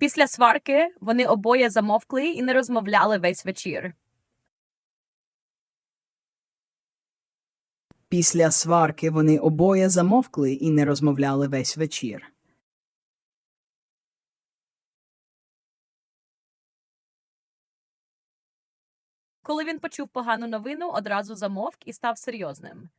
Після сварки вони обоє замовкли і не розмовляли весь вечір. Після сварки вони обоє замовкли і не розмовляли весь вечір. Коли він почув погану новину, одразу замовк і став серйозним.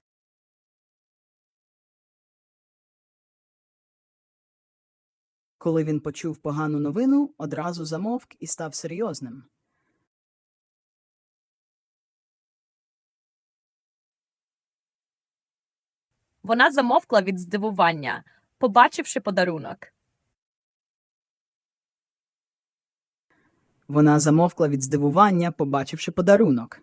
Коли він почув погану новину, одразу замовк і став серйозним. Вона замовкла від здивування, побачивши подарунок. Вона замовкла від здивування, побачивши подарунок.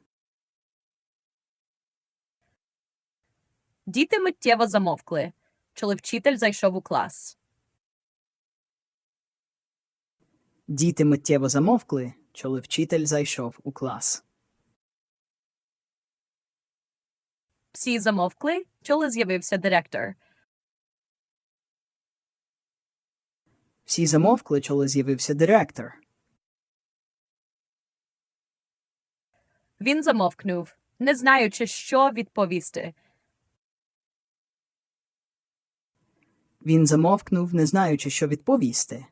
Діти миттєво замовкли, коли вчитель зайшов у клас. Діти миттєво замовкли, коли вчитель зайшов у клас. Всі замовкли, коли з'явився директор. Всі замовкли, коли з'явився директор. Він замовкнув, не знаючи, що відповісти. Він замовкнув, не знаючи, що відповісти.